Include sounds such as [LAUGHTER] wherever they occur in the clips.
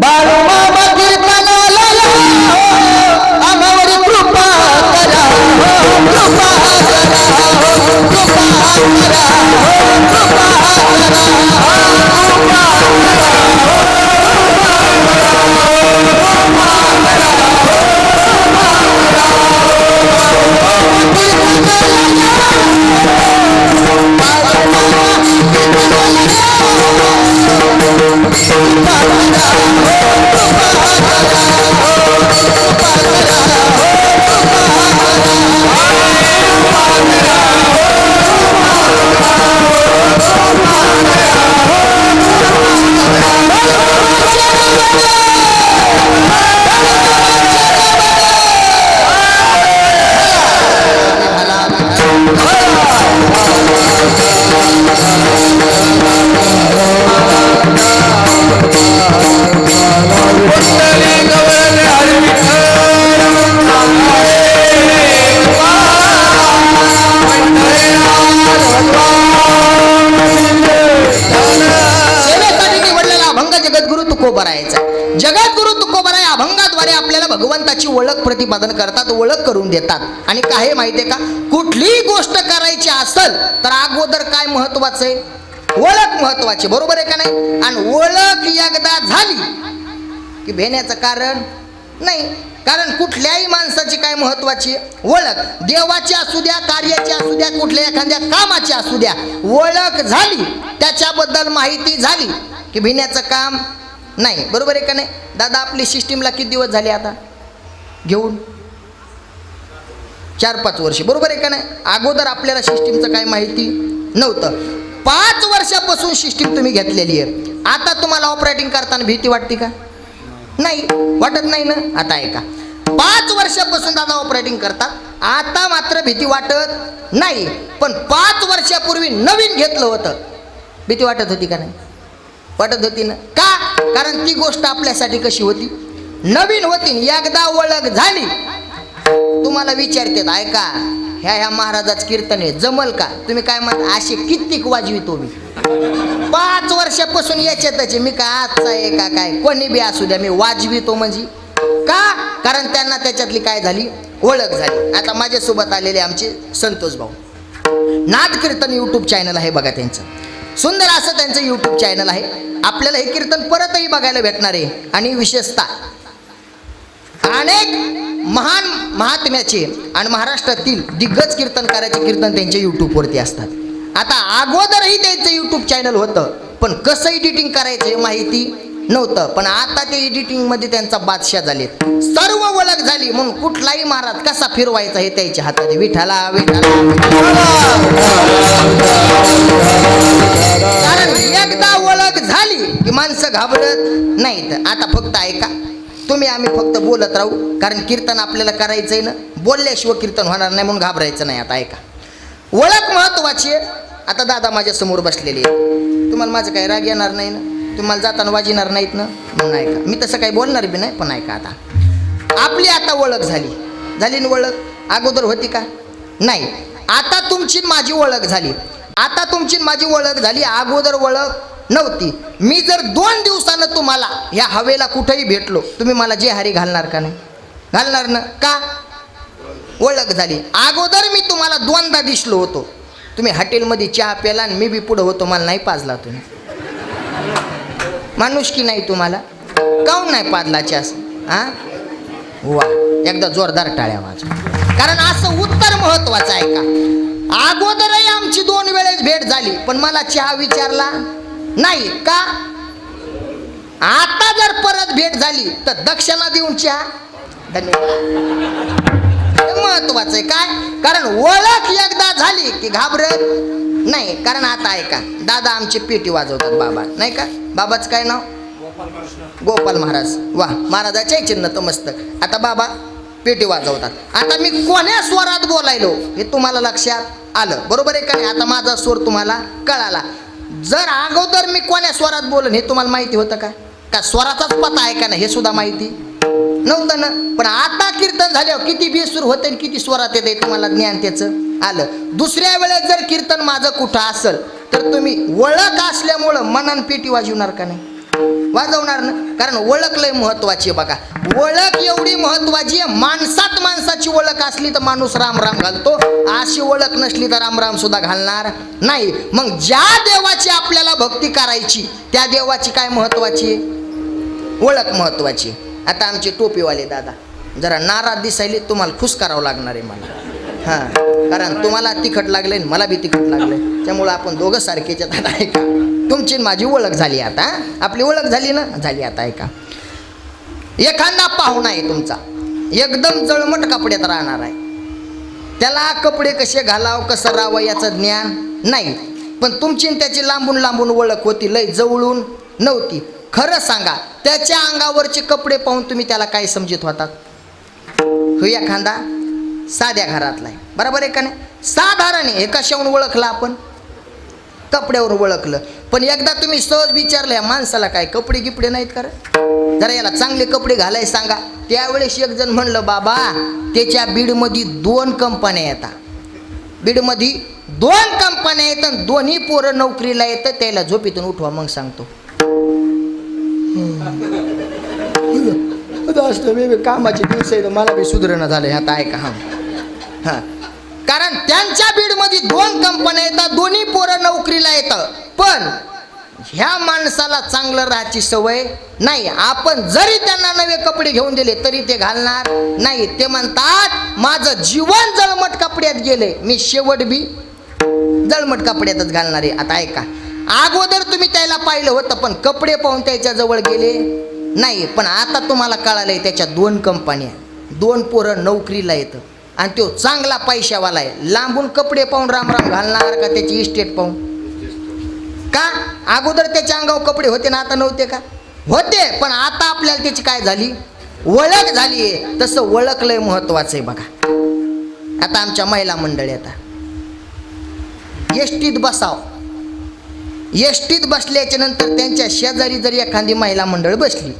Bye. जगद्गुरु तुकोबराय अभंगाद्वारे आपल्याला भगवंताची ओळख प्रतिपादन करतात ओळख करून देतात. आणि काय माहितीये का? कुठलीही गोष्ट करायची असेल तर अगोदर काय महत्वाचं आहे? ओळख महत्वाची बरोबर आहे का नाही? आणि ओळख एकदा झाली की भेण्याचं कारण नाही. कारण कुठल्याही माणसाची काय महत्वाची? ओळख. देवाची असू द्या कार्याची असू द्या कुठल्या एखाद्या कामाची असू द्या. ओळख झाली त्याच्याबद्दल माहिती झाली की भिण्याचं काम नाही बरोबर आहे का नाही? दादा आपली सिस्टीमला किती दिवस झाले आता? घेऊन? चार पाच वर्ष बरोबर आहे का नाही? अगोदर आपल्याला सिस्टीमचं काय माहिती नव्हतं. पाच वर्षापासून सिस्टीम तुम्ही घेतलेली आहे. आता तुम्हाला ऑपरेटिंग करताना भीती वाटते का? नाही वाटत नाही ना? आता ऐका. पाच वर्षापासून दादा ऑपरेटिंग करतात आता मात्र भीती वाटत नाही. पण पाच वर्षापूर्वी नवीन घेतलं होतं. भीती वाटत होती का नाही? पटत होती ना का? कारण ती गोष्ट आपल्यासाठी कशी होती? नवीन होती एकदा ओळख झाली. तुम्हाला विचारतात ऐका ह्या ह्या महाराजाच कीर्तन आहे जमल का? तुम्ही काय म्हणता असे कित्येक वाजवितो मी. पाच वर्षापासून याच्यातच मी का आजचा आहे का काय? कोणी बी असू द्या मी वाजवितो म्हणजे. का? कारण त्यांना त्याच्यातली काय झाली? ओळख झाली. आता माझ्यासोबत आलेले आमचे संतोष भाऊ. नाद कीर्तन यूट्यूब चॅनल आहे बघा त्यांचं. सुंदर असं त्यांचं यूट्यूब चॅनल आहे. आपल्याला हे कीर्तन परतही बघायला भेटणार आहे. आणि विशेषतः अनेक महान महात्म्याचे आणि महाराष्ट्रातील दिग्गज कीर्तनकाराचे कीर्तन त्यांच्या यूट्यूबवरती असतात. आता अगोदरही त्यांचं यूट्यूब चॅनल होतं. पण कसं एडिटिंग करायचं हे माहिती नव्हतं. पण आता ते एडिटिंगमध्ये त्यांचा बादशाह झाले सर्व ओळख झाली. म्हणून कुठलाही महाराज कसा फिरवायचा हे त्याच्या हातात विठाला विठाला की माणसं घाबरत नाहीत. आता फक्त ऐका. तुम्ही आम्ही फक्त बोलत राहू. कारण कीर्तन आपल्याला करायचंय ना बोलल्याशिवाय कीर्तन होणार नाही म्हणून घाबरायचं नाही आता ऐका. ओळख महत्वाची आहे. आता दादा माझ्यासमोर बसलेले आहे तुम्हाला माझं काही राग येणार नाही ना? तुम्हाला जाताना वाजिणार नाहीत ना? म्हणून ऐका. मी तसं काही बोलणार बी नाही पण ऐका आता. आपली आता ओळख झाली. झाली ना ओळख? अगोदर होती का? नाही. आता तुमची माझी ओळख झाली. आता तुमची माझी ओळख झाली. अगोदर ओळख नव्हती. मी जर दोन दिवसानं तुम्हाला ह्या हवेला कुठेही भेटलो तुम्ही मला जे हरी घालणार का नाही? घालणार ना? का? ओळख झाली. अगोदर मी तुम्हाला दोनदा दिसलो होतो. तुम्ही हॉटेलमध्ये चहा प्याला आणि मी बी पुढं होतो मला नाही पाजला तुम्ही. माणूस की नाही तुम्हाला? काऊन नाही पाजला चहा हा वा एकदा जोरदार टाळ्या वाज कारण असं उत्तर महत्वाचं आहे का? अगोदरही आमची दोन वेळेस भेट झाली पण मला चहा विचारला नाही का? आता जर परत भेट झाली तर दक्षिणा देऊन चहा. धन्यवाद. महत्वाचं आहे काय? कारण ओळख एकदा झाली की घाबरत नाही. कारण आता ऐका दादा आमची पेटी वाजवतात बाबा. नाही का? बाबाचं काय नाव? गोपाल महाराज. वा महाराजाचे चिन्ह तर मस्त. आता बाबा पेटी वाजवतात. आता मी कोण्या स्वरात बोलायलो हे तुम्हाला लक्षात आलं. बरोबर आहे का नाही? आता माझा स्वर तुम्हाला कळाला. जर अगोदर मी कोण्या स्वरात बोलन हे तुम्हाला माहिती होतं का? का स्वराचाच पता आहे का नाही हे सुद्धा माहिती? नव्हतं ना? पण आता कीर्तन झाल्यावर किती बेसूर होते आणि किती स्वरात येते तुम्हाला ज्ञान त्याचं आलं. दुसऱ्या वेळेस जर कीर्तन माझं कुठं असेल तर तुम्ही ओळख असल्यामुळं मनान पेटी वाजवणार का नाही? वाजवणार ना? कारण ओळख लय महत्वाची आहे बघा. ओळख एवढी महत्वाची आहे माणसात ओळख असली तर माणूस राम राम घालतो. अशी ओळख नसली तर राम राम सुद्धा घालणार नाही. मग ज्या देवाची आपल्याला भक्ती करायची त्या देवाची काय महत्वाची? ओळख महत्वाची. आता आमचे टोपीवाले दादा जरा नाराज दिसायले तुम्हाला खुश करावं लागणार आहे मला. हां कारण तुम्हाला तिखट लागले मला बी तिखट लागलं त्यामुळं आपण दोघं सारखेच्या दादा ऐका तुमची माझी ओळख झाली आता. आपली ओळख झाली ना? झाली आता ऐका. एखादा पाहुणा आहे तुमचा. एकदम जळमट कपड्यात राहणार आहे. त्याला कपडे कसे घालावं कसं राहावं याचं ज्ञान नाही. पण तुमची त्याची लांबून लांबून ओळख होती लय जवळून नव्हती. खरं सांगा त्याच्या अंगावरचे कपडे पाहून तुम्ही त्याला काय समजत होतात हो एखादा साध्या घरातला आहे. बरोबर आहे का नाही? साधारण आहे. हे कशाहून आपण? कपड्यावर ओळखलं. पण एकदा तुम्ही सहज विचारलं या माणसाला काय कपडे गिपडे नाहीत कर जरा याला चांगले कपडे घालाय सांगा. त्यावेळेस एक जण म्हणलं बाबा त्याच्या बीडमध्ये दोन कंपन्या येतात. बीडमध्ये दोन कंपन्या येतात आणि दोन्ही पोरं नोकरीला येतं त्याला झोपेतून उठवा मग सांगतो. [LAUGHS] असलं मी कामाचे दिवस आहे मला बी सुधारणा झालं आता ऐका हा. हां. कारण त्यांच्या बीडमध्ये दोन कंपन्या येतात दोन्ही पोरं नोकरीला येतं पण ह्या माणसाला चांगलं राहायची सवय नाही. आपण जरी त्यांना नवे कपडे घेऊन दिले तरी ते घालणार नाही. ते म्हणतात माझं जीवन जळमट कपड्यात गेले. मी शेवट बी जळमट कपड्यातच घालणार आहे. आता ऐका. अगोदर तुम्ही त्याला पाहिलं होतं पण कपडे पाहून त्याच्याजवळ गेले नाही. पण आता तुम्हाला कळालंय त्याच्या दोन कंपन्या दोन पोरं नोकरीला येतं. आणि तो चांगला पैशावाला आहे. लांबून कपडे पाहून रामराम घालणार का त्याची इस्टेट पाहून? का? अगोदर त्याच्या अंगावर कपडे होते ना आता नव्हते का? होते पण आता आपल्याला त्याची काय झाली? ओळख झाली आहे. तसं ओळखलंय महत्वाचं आहे बघा. आता आमच्या महिला मंडळी आता. एसटीत बसाव. एसटीत बसल्याच्या नंतर त्यांच्या शेजारी जर एखादी महिला मंडळ बसली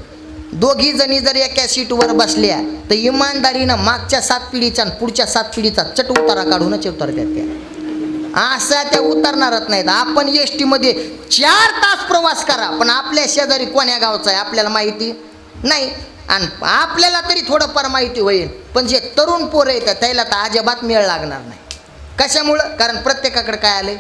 दोघी जणी जर एका सीटवर बसल्या तर इमानदारीनं मागच्या सात पिढीचा आणि पुढच्या सात पिढीचा चट उतारा काढूनच उतरतात त्या असा त्या उतरणारच नाहीत. आपण एस टीमध्ये चार तास प्रवास करा पण आपल्या शेजारी कोण्या गावचा आहे आपल्याला माहिती नाही. आणि आपल्याला तरी थोडंफार माहिती होईल पण जे तरुण पोरं येतात त्याला तर अजिबात मेळ लागणार नाही. कशामुळं? कारण प्रत्येकाकडे काय आलंय?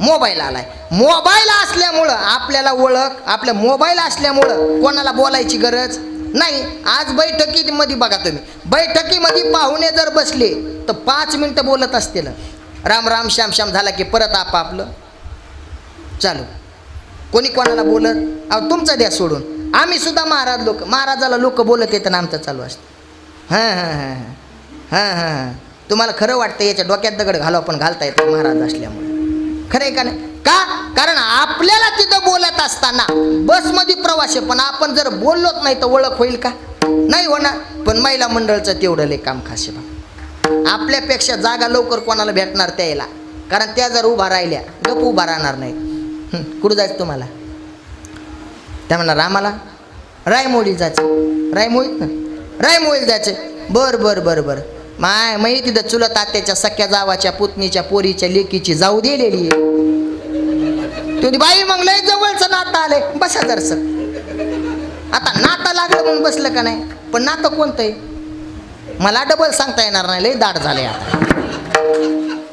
मोबाईल आलाय. मोबाईल असल्यामुळं आपल्याला ओळख आपल्या मोबाईल असल्यामुळं कोणाला बोलायची गरज नाही. आज बैठकीमध्ये बघा तुम्ही. बैठकीमध्ये पाहुणे जर बसले तर पाच मिनटं बोलत असतील. राम राम श्याम श्याम झाला की परत आपापलं. चालू. कोणी कोणाला बोलत? अहो तुमचं द्या सोडून. आम्ही सुद्धा महाराज लोक महाराजाला लोक बोलत येतं ना आमचं चालू असतं. हां हां हां हां. हां हां हां. तुम्हाला खरं वाटतं याच्या डोक्यात दगड घालावं पण घालता येतं महाराज असल्यामुळे. खरं आहे का नाही? का? कारण आपल्याला तिथं बोलत असताना बसमध्ये प्रवास आहे पण आपण जर बोललोच नाही तर ओळख होईल का? नाही होणार. पण महिला मंडळचं तेवढं लय काम खास बा. आपल्यापेक्षा जागा लवकर कोणाला भेटणार त्याला? कारण त्या जर उभा राहिल्या गप उभा राहणार नाही कुठं जायचं तुम्हाला? त्या म्हणणार आम्हाला रायमोळी जायचं. रायमोळीत ना जायचं. बर बर बर बर. माय मी तिथं चुलत आत्याच्या सख्या जावाच्या पुतणीच्या पोरीच्या लेकीची जाऊ दिलेली आहे. बाई मग लय जवळचं नातं आलंय. बसा जरस. आता नातं लागलं म्हणून बसलं का नाही? पण नातं कोणतं आहे मला डबल सांगता येणार नाही लय दाट झाले आता.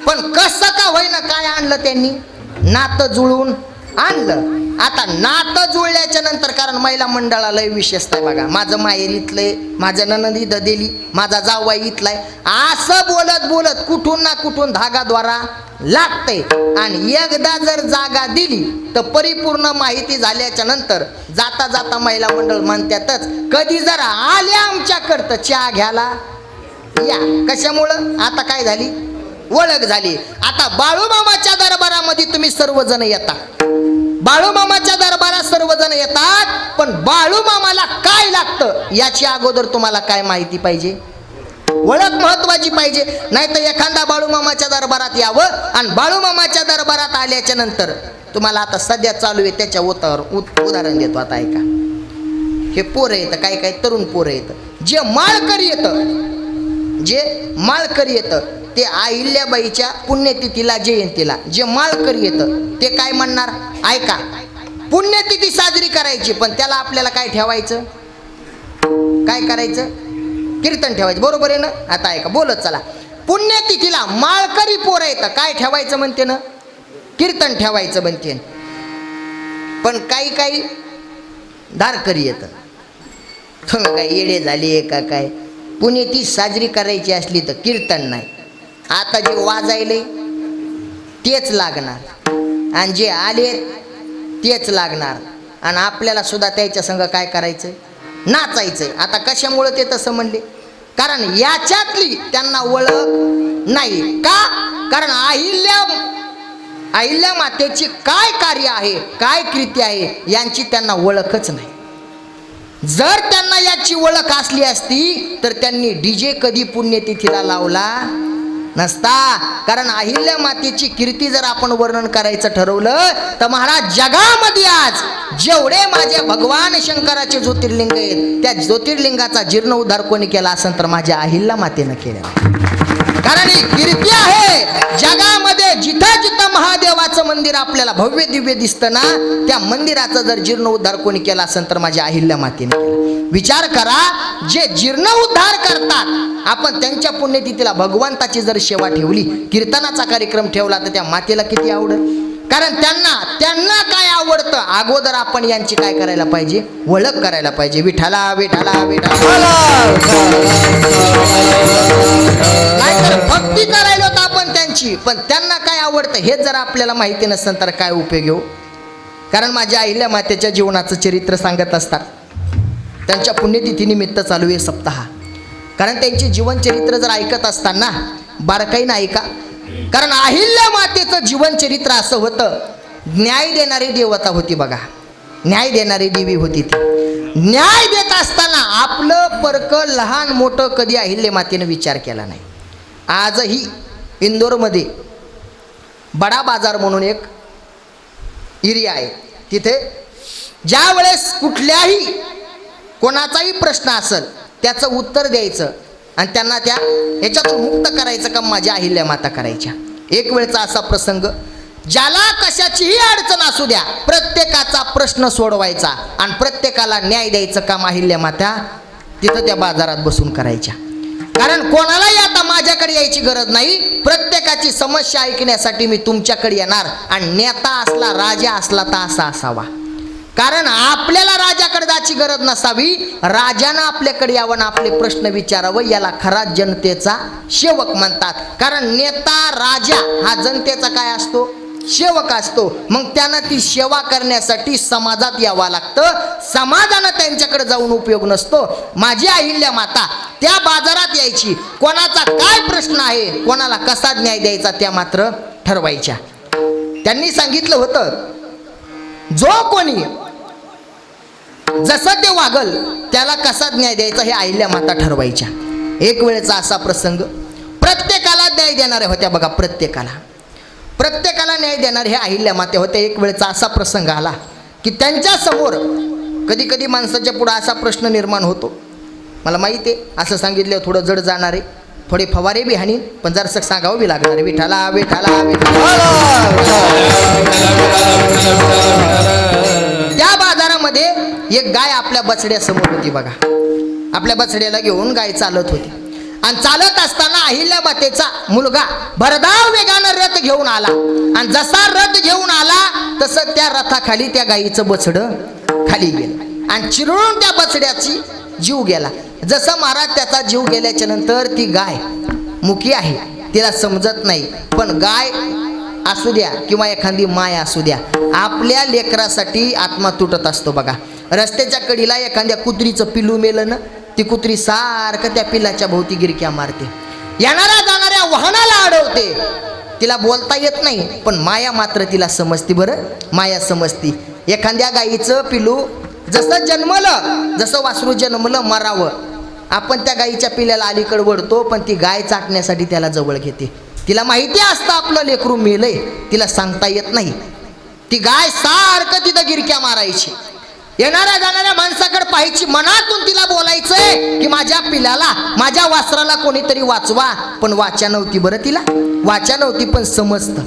पण कसं का होईना काय आणलं त्यांनी? नातं जुळून आणलं. आता नातं जुळल्याच्या नंतर कारण महिला मंडळाला विशेषता आहे बघा. माझं माहेर इथलंय माझं ननंद इथं दिली माझा जावबाई इथलाय. असं बोलत बोलत कुठून ना कुठून धागाद्वारा लागतंय. आणि एकदा जर जागा दिली तर परिपूर्ण माहिती झाल्याच्यानंतर जाता जाता महिला मंडळ म्हणतातच कधी जर आल्या आमच्याकडं चहा घ्यायला. या. कशामुळं? आता काय झाली? ओळख झाली. आता बाळूमामाच्या दरबारामध्ये तुम्ही सर्वजण येता. बाळूमामाच्या दरबारात सर्वजण येतात पण बाळूमामाला काय लागतं? याची अगोदर तुम्हाला काय माहिती पाहिजे? ओळख महत्वाची पाहिजे. नाही तर एखादा बाळूमामाच्या दरबारात यावं आणि बाळूमामाच्या दरबारात आल्याच्यानंतर तुम्हाला आता सध्या चालू आहे त्याच्या उतावर उदाहरण देतो आता ऐका. हे पोरं येतं काही काही तरुण पोरं येतं. जे माळकर येतं जे माळकर येतं ते अहिल्याबाईच्या पुण्यतिथीला जयंतीला. जे माळकर येतं ते काय म्हणणार? ऐका पुण्यतिथी साजरी करायची पण त्याला आपल्याला काय ठेवायचं? काय करायचं? कीर्तन ठेवायचं. बरोबर आहे ना? आता ऐका बोलत चला. पुण्यतिथीला माळकरी पोरं येतं. काय ठेवायचं म्हणते ना? कीर्तन ठेवायचं म्हणते. पण काही काही धारकरी येतं. तुम्ही काय येडे झाली आहे का काय? पुण्यती साजरी करायची असली तर कीर्तन नाही. आता जे वाजायले तेच लागणार. आणि जे आले तेच लागणार. आणि आपल्याला सुद्धा त्याच्या संग काय करायचं नाचायचंय. आता कशामुळं ते तसं म्हणले? कारण याच्यातली त्यांना ओळख नाही. का? कारण अहिल्या अहिल्या मातेची काय कार्य आहे काय कृती आहे यांची त्यांना ओळखच नाही. जर त्यांना याची ओळख असली असती तर त्यांनी डीजे कधी पुण्यतिथीला लावला नसता. कारण अहिल्या मातेची कीर्ती जर आपण वर्णन करायचं ठरवलं तर महाराज जगामध्ये आज जेवढे माझे भगवान शंकराचे ज्योतिर्लिंग आहेत त्या ज्योतिर्लिंगाचा जीर्ण उद्धार कोणी केला असेल तर माझ्या अहिल्या मातेनं केला कारण ही कीर्ती आहे. जगामध्ये जिथं जिथं महादेवाचं मंदिर आपल्याला भव्य दिव्य दिसतं ना त्या मंदिराचा जर जीर्ण उद्धार कोणी केला असेल तर माझ्या अहिल्या मातेने केला. विचार करा जे जीर्ण उद्धार करतात आपण त्यांच्या पुण्यतिथीला भगवंताची जर सेवा ठेवली कीर्तनाचा कार्यक्रम ठेवला तर त्या मातेला किती आवडेल? कारण त्यांना त्यांना काय आवडतं? अगोदर आपण यांची काय करायला पाहिजे? ओळख करायला पाहिजे. विठाला विठाला विठाला भक्ती करायला होता आपण त्यांची. पण त्यांना काय आवडतं हे जर आपल्याला माहिती नसेल तर काय उपयोग येऊ कारण माझ्या आईल्या मातेच्या जीवनाचं चरित्र सांगत असतात. त्यांच्या पुण्यतिथीनिमित्त चालू आहे सप्ताह. कारण त्यांचे जीवनचरित्र जर ऐकत असताना बारकाईनं ऐका कारण अहिल्या मातेचं जीवनचरित्र असं होतं न्याय देणारी देवता होती बघा. न्याय देणारी देवी होती ती. न्याय देत असताना आपलं परक लहान मोठं कधी अहिल्या मातेनं विचार केला नाही. आजही इंदोरमध्ये बडा बाजार म्हणून एक एरिया आहे. तिथे ज्या वेळेस कुठल्याही कोणाचाही प्रश्न असेल त्याचं उत्तर द्यायचं. आणि त्यांना त्या ह्याच्यातून मुक्त करायचं काम माझ्या अहिल्या माता करायच्या? एक वेळचा असा प्रसंग ज्याला कशाचीही अडचण असू द्या प्रत्येकाचा प्रश्न सोडवायचा आणि प्रत्येकाला न्याय द्यायचं काम अहिल्या माता तिथं त्या बाजारात बसून करायच्या. कारण कोणालाही आता माझ्याकडे यायची गरज नाही. प्रत्येकाची समस्या ऐकण्यासाठी मी तुमच्याकडे येणार आणि नेता असला राजा असला तर असा असावा. कारण आपल्याला राजाकडे जायची गरज नसावी. राजानं आपल्याकडे यावं आणि आपले प्रश्न विचारावं. याला खरा जनतेचा सेवक म्हणतात. कारण नेता राजा हा जनतेचा काय असतो? सेवक असतो. मग त्यांना ती सेवा करण्यासाठी समाजात यावं लागतं. समाजानं त्यांच्याकडे जाऊन उपयोग नसतो. माझी अहिल्या माता त्या बाजारात यायची. कोणाचा काय प्रश्न आहे? कोणाला कसा न्याय द्यायचा त्या मात्र ठरवायच्या. त्यांनी सांगितलं होतं जो कोणी जसं ते वागल त्याला कसा न्याय द्यायचा हे आईल्या माता ठरवायच्या. एक वेळेचा असा प्रसंग प्रत्येकाला न्याय देणाऱ्या होत्या बघा प्रत्येकाला. प्रत्येकाला न्याय देणारे हे अहिल्या माते होत्या एक वेळेचा असा प्रसंग आला की त्यांच्यासमोर कधी कधी माणसाच्या पुढं असा प्रश्न निर्माण होतो. मला माहिती आहे असं सांगितलं थोडं जड जाणारे थोडे फवारे बी हानी पण जरासं सांगावं बी लागणार विठाला विठाला विठाला. त्या बाजारामध्ये एक गाय आपल्या बछड्यासमोर होती बघा. आपल्या बछड्याला घेऊन गाय चालत होती. आणि चालत असताना अहिल्या मातेचा मुलगा भरधाव वेगानं रथ घेऊन आला. आणि जसा रथ घेऊन आला तसं त्या रथाखाली त्या गायीचं बचड खाली गेलं. आणि चिरळून त्या बछड्याची जीव गेला. जसं महाराज त्याचा जीव गेल्याच्यानंतर ती गाय मुकी आहे तिला समजत नाही. पण गाय असू द्या किंवा एखादी माय असू द्या आपल्या लेकरासाठी आत्मा तुटत असतो बघा. रस्त्याच्या कडीला एखाद्या कुत्रीचं पिलू मेलं ना ती कुत्री सारखं त्या पिलाच्या भोवती गिरक्या मारते. येणाऱ्या जाणाऱ्या वाहनाला अडवते. तिला बोलता येत नाही पण माया मात्र तिला समजते बरं. माया समजती. एखाद्या गाईचं पिलू जसं जन्मलं जसं वासरू जन्मलं मरावं. आपण त्या गाईच्या पिल्याला अलीकडे वळतो पण ती गाय चाटण्यासाठी त्याला जवळ घेते. तिला माहिती असतं आपलं लेकरू मेलंय तिला सांगता येत नाही. ती गाय सारखं तिथं गिरक्या मारायची. येणाऱ्या जाणाऱ्या माणसाकडे पाहायची मनातून तिला बोलायचंय की माझ्या पिल्याला माझ्या वासराला कोणीतरी वाचवा. पण वाचा नव्हती बरं तिला. वाचा नव्हती पण समजतं.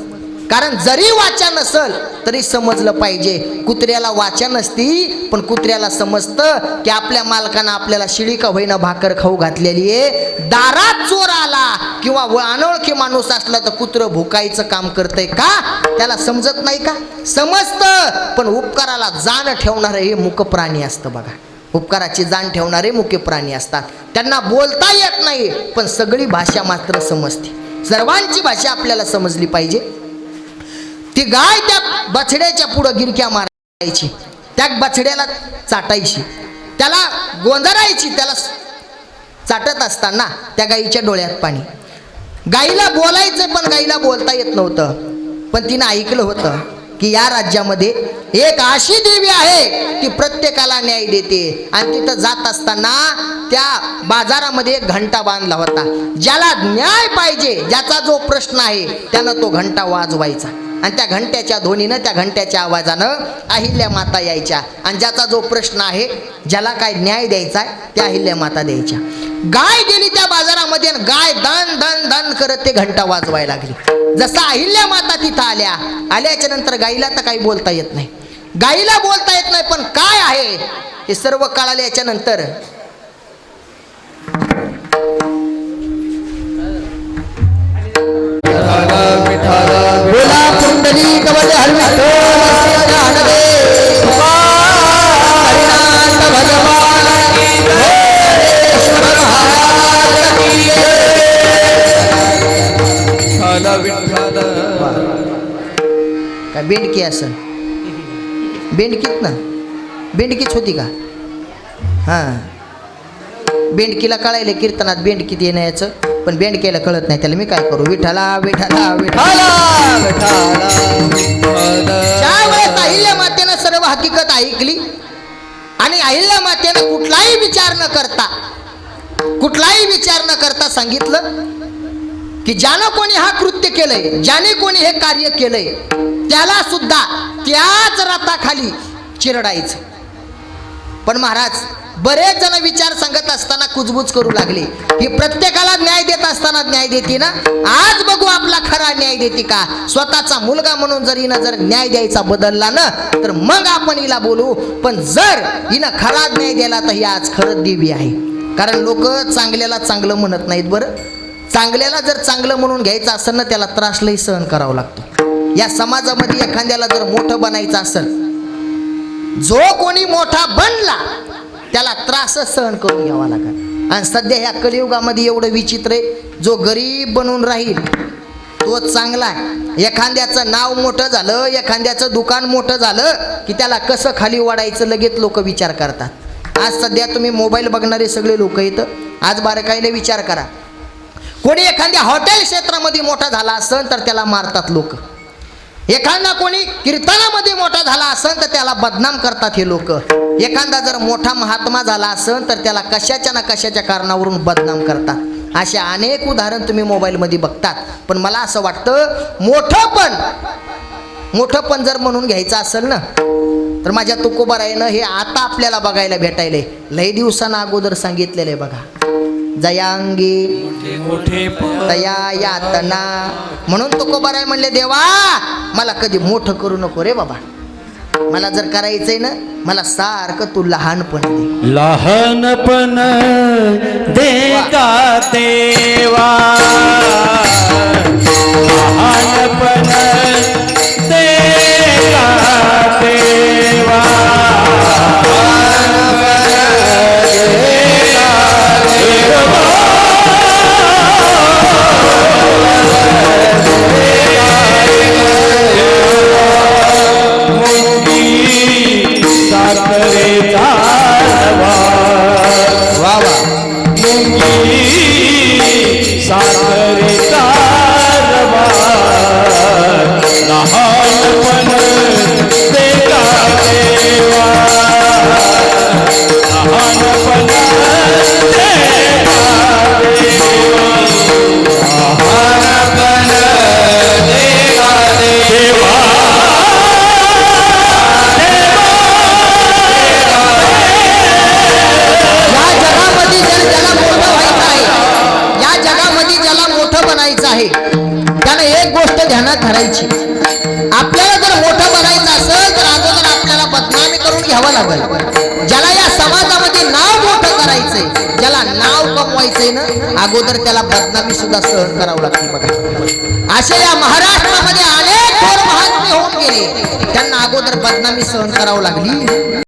कारण जरी वाचा नसल तरी समजलं पाहिजे. कुत्र्याला वाचा नसती पण कुत्र्याला समजतं की आपल्या मालकानं आपल्याला शिळी का होईना भाकर खाऊ घातलेली आहे. दारात चोर आला किंवा व- अनोळखी माणूस असला तर कुत्रं भुकायचं काम करतंय का? त्याला समजत नाही का? समजतं पण उपकाराला जाण ठेवणारं हे मुक प्राणी असतं बघा. उपकाराची जाण ठेवणारे मुके प्राणी असतात. त्यांना बोलता येत नाही पण सगळी भाषा मात्र समजते. सर्वांची भाषा आपल्याला समजली पाहिजे. ती गाय त्या बछड्याच्या पुढं गिरक्या मारायची. त्या बछड्याला चाटायची. त्याला गोंधरायची त्याला चाटत असताना त्या गाईच्या डोळ्यात पाणी. गाईला बोलायचं पण गाईला बोलता येत नव्हतं. पण तिनं ऐकलं होतं की या राज्यामध्ये एक अशी देवी आहे ती प्रत्येकाला न्याय देते. आणि तिथं जात असताना त्या बाजारामध्ये एक घंटा बांधला होता. ज्याला न्याय पाहिजे ज्याचा जो प्रश्न आहे त्यानं तो घंटा वाजवायचा. आणि त्या घंट्याच्या ध्वनीनं त्या घंट्याच्या आवाजानं अहिल्या माता यायच्या. आणि ज्याचा जो प्रश्न आहे ज्याला काय न्याय द्यायचा आहे त्या अहिल्या माता द्यायच्या. गाय गेली त्या बाजारामध्ये गाय दन दन दन करत ते घंटा वाजवायला लागली. जसं अहिल्या माता तिथं आल्या आल्याच्यानंतर गाईला तर काही बोलता येत नाही. गाईला बोलता येत नाही पण काय आहे? हे सर्व कळाल्याच्या नंतर मिठा कुंडली कवच हरिनाथ भगवान की काय बेंडकी असं? बेंडकीत ना? बेंडकीच होती का? हां. बेंडकीला कळायले कीर्तनात बेंडकीत येण्याचं पण बेंड केलं कळत नाही. त्याला मी काय करू? विठाला विठाला विठाला ज्या वेळेस अहिल्या मातेनं सर्व हकीकत ऐकली. आणि अहिल्या मातेनं कुठलाही विचार न करता कुठलाही विचार न करता सांगितलं की ज्यानं कोणी हा कृत्य केलंय ज्याने कोणी हे कार्य केलंय त्याला सुद्धा त्याच रथाखाली चिरडायचं. पण महाराज बरेच जण विचार सांगत असताना कुजबूज करू लागले. ही प्रत्येकाला न्याय देत असताना न्याय देते ना? आज बघू आपला खरा न्याय देते का? स्वतःचा मुलगा म्हणून जर हिनं जर न्याय द्यायचा बदलला ना तर मग आपण हिला बोलू. पण जर हिनं खरा न्याय दिला तर ही आज खरंच देवी आहे. कारण लोक चांगल्याला चांगलं म्हणत नाहीत बरं. चांगल्याला जर चांगलं म्हणून घ्यायचं असेल ना त्याला त्रासलाही सहन करावा लागतो. या समाजामध्ये एखाद्याला जर मोठं बनायचं असेल जो कोणी मोठा बनला त्याला त्रासच सहन करून घ्यावा लागेल. आणि सध्या ह्या कलियुगामध्ये एवढं विचित्र आहे जो गरीब बनून राहील तो चांगला आहे. एखाद्याचं नाव मोठं झालं एखाद्याचं दुकान मोठं झालं की त्याला कसं खाली वाढायचं लगेच लोक विचार करतात. आज सध्या तुम्ही मोबाईल बघणारे सगळे लोक इथं आज बारकाईने विचार करा. कोणी एखाद्या हॉटेल क्षेत्रामध्ये मोठा झाला असेल तर त्याला मारतात लोक. एखादा कोणी कीर्तनामध्ये मोठा झाला असेल तर त्याला बदनाम करतात हे लोक. एखादा जर मोठा महात्मा झाला असेल तर त्याला कशाच्या ना कशाच्या कारणावरून बदनाम करतात. असे अनेक उदाहरण तुम्ही मोबाईलमध्ये बघतात. पण मला असं वाटतं मोठं पण मोठं पण जर म्हणून घ्यायचं असेल ना तर माझ्या तुकोबारायनं हे आता आपल्याला बघायला भेटायले लय दिवसांना अगोदर सांगितलेलं आहे बघा. जयांगी. तया यातना. म्हणून तुकोबाराय म्हणले देवा मला कधी मोठं करू नको रे बाबा. मला जर करायचंय ना मला सारखं तू लहानपण दे. लहानपण देवा? लहानपण देवा? सुद्धा सहन करावं लागते बघा. असे या महाराष्ट्रामध्ये अनेक थोर महात्मे होऊन गेले. त्यांना अगोदर बदनामी सहन करावं लागली.